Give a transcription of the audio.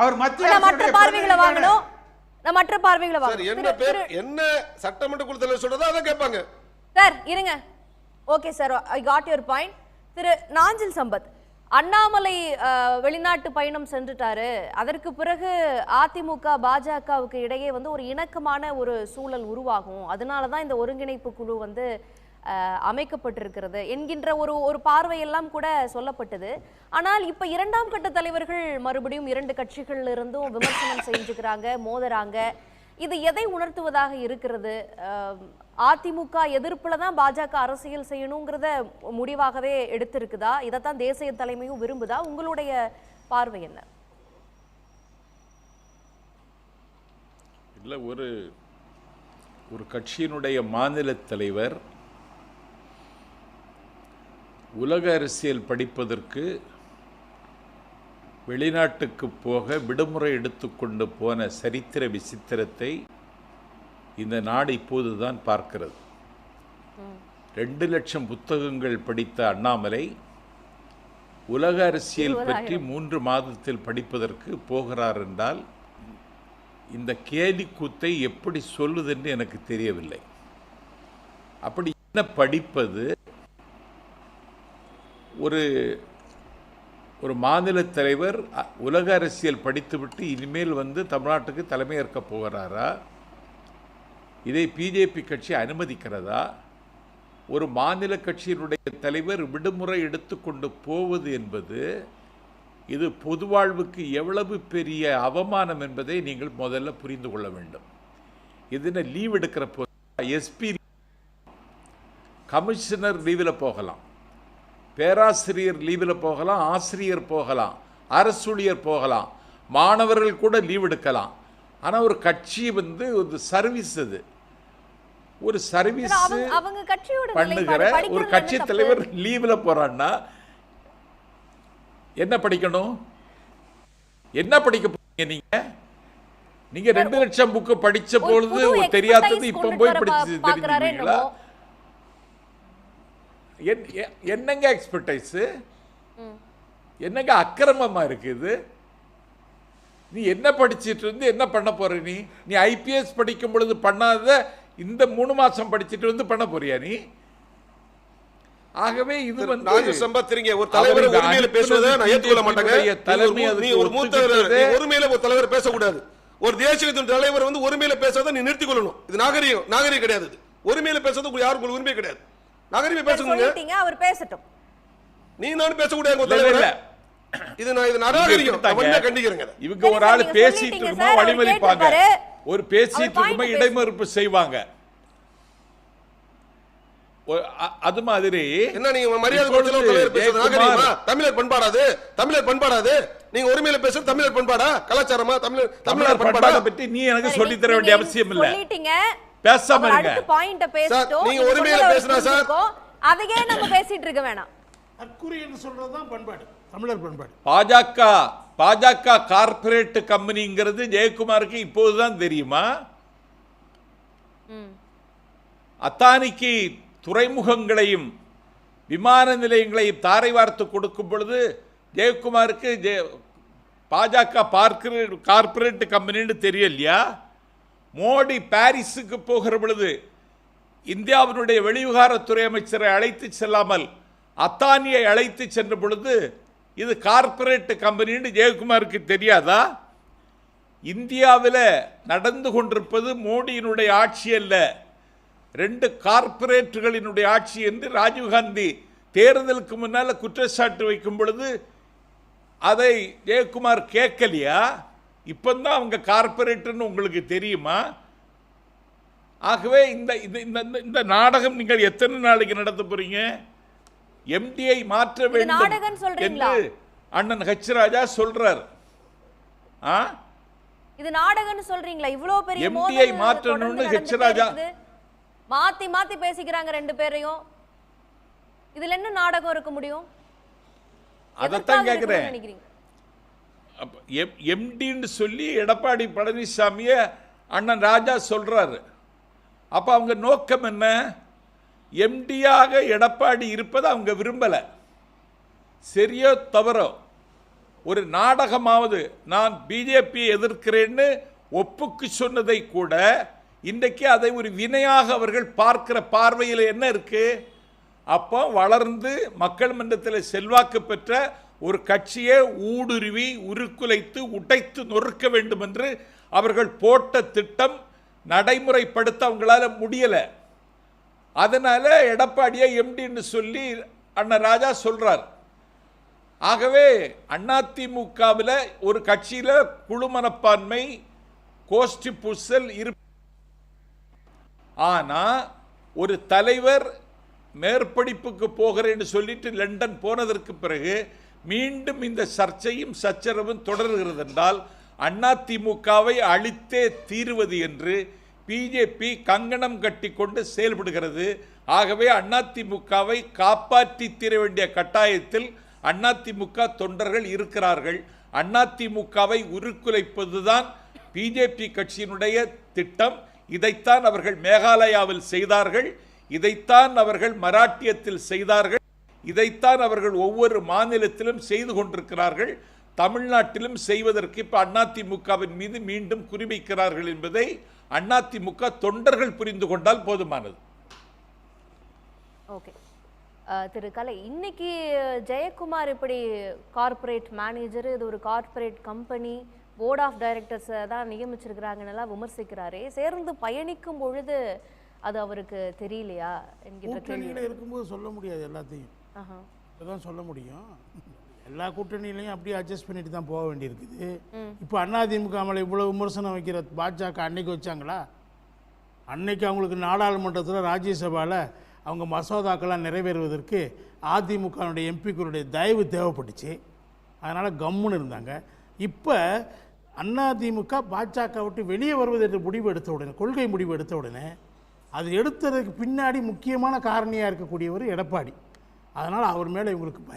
அவர் மத்திய மற்ற பார்வைகளை வாங்கணும். நான் மற்ற பார்வைகளை சார் வாங்கணும். என்ன பேர் என்ன சட்டமன்ற குழு தலைவர் சொல்றதோ அதை கேட்பாங்க. சார் இருங்க. Okay sir I got your point திரு நாஞ்சில் சம்பத் அண்ணாமலை வெளிநாட்டு பயணம் சென்றுட்டாரு. அதற்கு பிறகு அதிமுக பாஜகவுக்கு இடையே வந்து ஒரு இணக்கமான ஒரு சூழல் உருவாகும். அதனால தான் இந்த ஒருங்கிணைப்பு குழு வந்து அமைக்கப்பட்டிருக்கிறது என்கின்ற ஒரு ஒரு பார்வையெல்லாம் கூட சொல்லப்பட்டது. ஆனால் இப்ப இரண்டாம் கட்ட தலைவர்கள் மறுபடியும் இரண்டு கட்சிகள்ல இருந்தும் விமர்சனம் செஞ்சுக்கிறாங்க மோதுறாங்க. இது எதை உணர்த்துவதாக இருக்கிறது? அதிமுக எதிர்ப்புல தான் பாஜக அரசியல் செய்யணுங்கிறத முடிவாகவே எடுத்திருக்குதா? இதைத்தான் தேசிய தலைமையும் விரும்புதா? உங்களுடைய பார்வை என்ன? இல்லை ஒரு ஒரு கட்சியினுடைய மாநில தலைவர் உலக அரசியல் படிப்பதற்கு வெளிநாட்டுக்கு போக விடுமுறை எடுத்துக்கொண்டு போன சரித்திர விசித்திரத்தை இந்த நாடு இப்போதுதான் பார்க்கிறது. ரெண்டு லட்சம் புத்தகங்கள் படித்த அண்ணாமலை உலக அரசியல் பற்றி மூன்று மாதத்தில் படிப்பதற்கு போகிறார் என்றால் இந்த கேலி கூத்தை எப்படி சொல்லுதுன்னு எனக்கு தெரியவில்லை. அப்படி என்ன படிப்பது? ஒரு ஒரு மாநில தலைவர் உலக அரசியல் படித்துவிட்டு இனிமேல் வந்து தமிழ்நாட்டுக்கு தலைமையேற்க போகிறாரா? இதை பிஜேபி கட்சி அனுமதிக்கிறதா? ஒரு மாநில கட்சியினுடைய தலைவர் விடுமுறை எடுத்துக்கொண்டு போவது என்பது இது பொது வாழ்வுக்கு எவ்வளவு பெரிய அவமானம் என்பதை நீங்கள் முதல்ல புரிந்து கொள்ள வேண்டும். இதுன்னு லீவ் எடுக்கிற போது எஸ்பி கமிஷனர் லீவில் போகலாம். பேராசிரியர் லீவில் போகலாம் ஆசிரியர் போகலாம் அரசூழியர் போகலாம் மாணவர்கள் கூட லீவ் எடுக்கலாம். ஆனால் ஒரு கட்சி வந்து ஒரு சர்வீஸ் அது. ஒரு சர்வீஸ் பண்ணுகிற ஒரு கட்சி? தலைவர் லீவ்ல போறான்னா என்ன படிக்கணும்? என்ன படிக்க போறீங்க நீங்க? நீங்க ரெண்டு லட்சம் புக்கு படிச்ச பொழுது தெரியாதது இப்ப போய் படிச்சு பா- என்னங்க எக்ஸ்பர்டைஸ் என்னங்க அக்கிரமமா இருக்கு இது நீ என்ன படிச்சிட்டு இருந்து என்ன பண்ண போற நீ? நீ ஐபிஎஸ் படிக்கும் பொழுது பண்ணாத இந்த மூணு மாசம் படிச்சிட்டு வந்து பண்ண போறியா நீ? ஆகவே இது வந்து நான்கு சம்பத்திரிங்க ஒரு தலைவர் உரிமையில பேசுவதை நான் ஏற்றுக்கொள்ள மாட்டேங்க. தலைமை நீ ஒரு மூ- நீ ஒரு தலைவர் பேசக்கூடாது. ஒரு தேசியத்தின் தலைவர் வந்து ஒருமையில பேசுறதை நீ நிறுத்திக் கொள்ளணும். இது நாகரிகம் நாகரிகம் கிடையாது இது. ஒருமையில பேசுறது யாருக்கும் உரிமை கிடையாது. நாகரிகம் சார், பேசுங்க. அவர் பேசட்டும். நீ நானும் பேசக்கூடாது இல்ல. இது நான் இது. நான் கண்டிக்கிறேங்க. இவங்க ஒரு ஆள் நீங்க பேசிட்டு இருக்குமா வழிமறிப்பாங்க. ஒரு பேசிட்டு இருக்குமா பேசு- இடைமறுப்பு செய்வாங்க. அது மாதிரி என்ன நீங்க மரியாதை கொடுத்து தமிழர் பண்பாடாது? தமிழர் பண்பாடாது? நீங்க ஒருமையில பேசுறது தமிழர் பண்பாடா? கலாச்சாரமா? தமிழர் தமிழர் பண்பாடா? பற்றி நீ எனக்கு சொல்லி தர வேண்டிய அவசியம் இல்ல. சொல்லிட்டீங்க. பேசாம அவர் இருங்க. அடுத்த பாயிண்ட பேசட்டும் நீங்க ஒருமையில பேசுனா சார். அதையே நம்ம பேசிட்டு இருக்க வேணாம் தற்குறி என்று சொல்றதுதான் பண்பாடு தமிழர் பண்பாடு பாஜக பாஜக கார்ப்பரேட் கம்பெனிங்கிறது ஜெயக்குமாருக்கு இப்போதுதான் தெரியுமா ம். அத்தானிக்கு துறைமுகங்களையும் விமான நிலையங்களையும் தாரை வார்த்து கொடுக்கும் பொழுது ஜெயக்குமாருக்கு ஜெய பாஜக பார்க்கிறேட் கார்ப்பரேட் கம்பெனின்னு தெரியலையா மோடி பாரிஸுக்கு போகிற பொழுது இந்தியாவினுடைய வெளிவிகாரத்துறை அமைச்சரை அழைத்து செல்லாமல் அத்தானியை அழைத்து சென்ற பொழுது இது கார்ப்பரேட் கம்பெனின்னு ஜெயக்குமாருக்கு தெரியாதா? இந்தியாவில் நடந்து கொண்டிருப்பது மோடியினுடைய ஆட்சி அல்ல. ரெண்டு கார்ப்பரேட்டுகளினுடைய ஆட்சி என்று ராஜீவ்காந்தி தேர்தலுக்கு முன்னால் குற்றச்சாட்டு வைக்கும் பொழுது அதை ஜெயக்குமார் கேட்கலையா? இப்போதான் அவங்க கார்ப்பரேட்டுன்னு உங்களுக்கு தெரியுமா? ஆகவே இந்த இந்த- இந்த இந்த- நாடகம் நீங்கள் எத்தனை நாளைக்கு நடத்த போறீங்க? எம்டிஐ மாற்ற வேண்டும்? என்று அண்ணன் ஹெச் ராஜா சொல்றார். ஆ? இது நாடகம்னு சொல்றீங்களா? இவ்வளவு பெரிய மோதல் மாற்றணும்னு ஹெச் ராஜா. மாத்தி மாத்தி பேசிக்கிறாங்க ரெண்டு பேரையும். இதுல என்ன நாடகம் இருக்க முடியும்? அதைத்தான் எதற்காக எம் எம்டின்னு சொல்லி எடப்பாடி பழனிசாமியை அண்ணன் ராஜா சொல்கிறாரு அப்போ அவங்க நோக்கம் என்ன? எம்டியாக எடப்பாடி இருப்பதை அவங்க விரும்பலை. சரியோ தவறோ? ஒரு நாடகமாவது நான் பிஜேபி எதிர்க்கிறேன்னு ஒப்புக்கு சொன்னதை கூட இன்றைக்கு அதை ஒரு வினையாக அவர்கள் பார்க்கிற பார்வையில் என்ன இருக்குது அப்போ வளர்ந்து மக்கள் மன்றத்தில் செல்வாக்கு பெற்ற ஒரு கட்சியை ஊடுருவி உருக்குலைத்து உடைத்து நொறுக்க வேண்டும் என்று அவர்கள் போட்ட திட்டம் நடைமுறைப்படுத்த அவங்களால முடியலை. அதனால எடப்பாடியை எம்டின்னு சொல்லி அண்ணன் ராஜா சொல்றார். ஆகவே அதிமுகவில் ஒரு கட்சியில் குழு மனப்பான்மை கோஷ்டி பூசல் இரு ஆனா ஒரு தலைவர் மேற்படிப்புக்கு போகிறேன்னு சொல்லிட்டு லண்டன் போனதற்கு பிறகு மீண்டும் இந்த சர்ச்சையும் சச்சரவும் தொடர்கிறது என்றால் அதிமுகவை அழித்தே தீருவது என்று பிஜேபி கங்கணம் கட்டி கொண்டு செயல்படுகிறது. ஆகவே அதிமுகவை காப்பாற்றி தீர வேண்டிய கட்டாயத்தில் அதிமுக தொண்டர்கள் இருக்கிறார்கள். அதிமுகவை உருக்குலைப்பதுதான் பிஜேபி கட்சியினுடைய திட்டம். இதைத்தான் அவர்கள் மேகாலயாவில் செய்தார்கள். இதைத்தான் அவர்கள் மராட்டியத்தில் செய்தார்கள். இதைத்தான் அவர்கள் ஒவ்வொரு மாநிலத்திலும் செய்து கொண்டிருக்கிறார்கள். தமிழ்நாட்டிலும் செய்வதற்கு இப்ப அதிமுகவின் மீது மீண்டும் குறிவைக்கிறார்கள் என்பதை அதிமுக தொண்டர்கள் புரிந்து கொண்டால் போதுமானது. ஓகே. திரு கலை இன்னைக்கு ஜெயக்குமார் இப்படி கார்ப்பரேட் மேனேஜர் இது ஒரு கார்ப்பரேட் கம்பெனி போர்ட் ஆஃப் டைரக்டர்ஸை தான் நியமிச்சிருக்கிறாங்கன்னெல்லாம் விமர்சிக்கிறாரே. சேர்ந்து பயணிக்கும் பொழுது அது அவருக்கு தெரியலையா? கூட்டணியில் இருக்கும்போது சொல்ல முடியாது எல்லாத்தையும். ஆஹா. தான் சொல்ல முடியும். எல்லா கூட்டணியிலையும் அப்படியே அட்ஜஸ்ட் பண்ணிட்டு தான் போக வேண்டியிருக்குது. இப்போ அதிமுக மேலே இவ்வளோ விமர்சனம் வைக்கிற பாஜக அன்னைக்கு வச்சாங்களா? அன்னைக்கு அவங்களுக்கு நாடாளுமன்றத்தில் ராஜ்யசபாவில் அவங்க மசோதாக்கெல்லாம் நிறைவேறுவதற்கு அதிமுகனுடைய எம்பிக்களுடைய தயவு தேவைப்பட்டுச்சு. அதனால் கம்முன்னு இருந்தாங்க. இப்போ அதிமுக பாஜக விட்டு வெளியே வருவது என்று முடிவு எடுத்த உடனே கொள்கை முடிவு எடுத்த உடனே அது எடுத்ததுக்கு பின்னாடி முக்கியமான காரணியாக இருக்கக்கூடியவர் எடப்பாடி. அதனால் அவர் மேலே இவங்களுக்கு பயம்